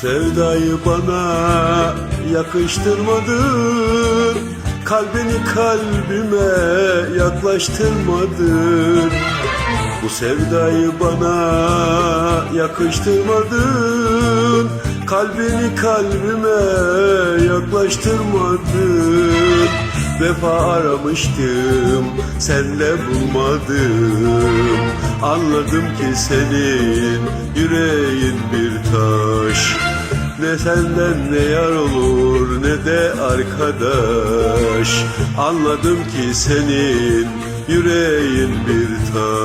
sevdayı bana yakıştırmadın. Kalbini kalbime yaklaştırmadın. Bu sevdayı bana yakıştırmadın. Kalbini kalbime yaklaştırmadın. Vefa aramıştım sende bulmadım Anladım ki senin yüreğin bir taş. Ne senden ne yar olur ne de arkadaş. Anladım ki senin yüreğin bir taş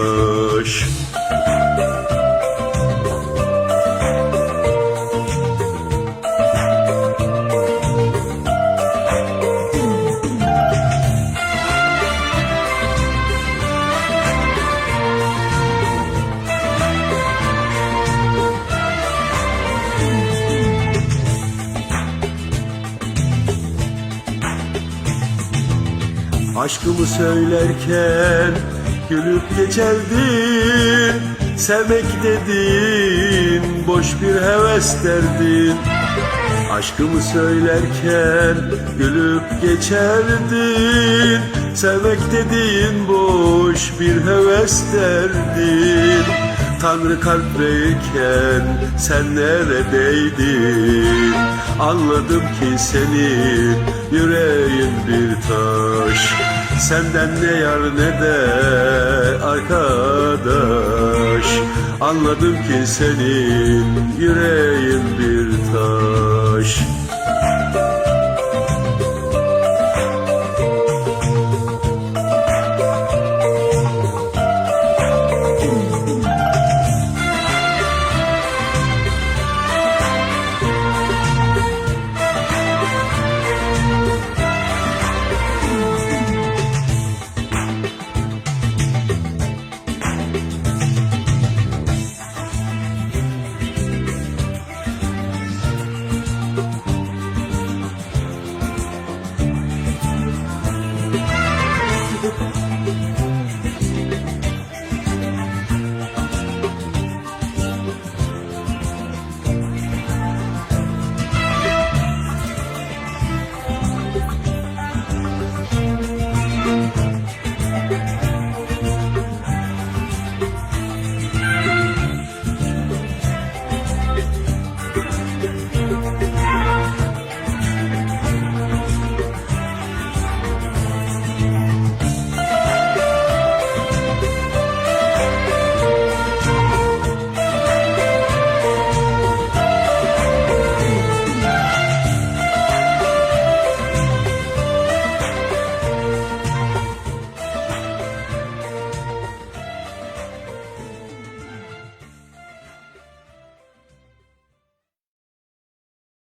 Aşkımı söylerken gülüp geçerdin Sevmek dediğin boş bir heves derdin. Aşkımı söylerken gülüp geçerdin Sevmek dediğin boş bir heves derdin Tanrı kalp verirken sen neredeydin? Anladım ki senin yüreğin bir taş. Senden ne yar ne de arkadaş. Anladım ki senin yüreğin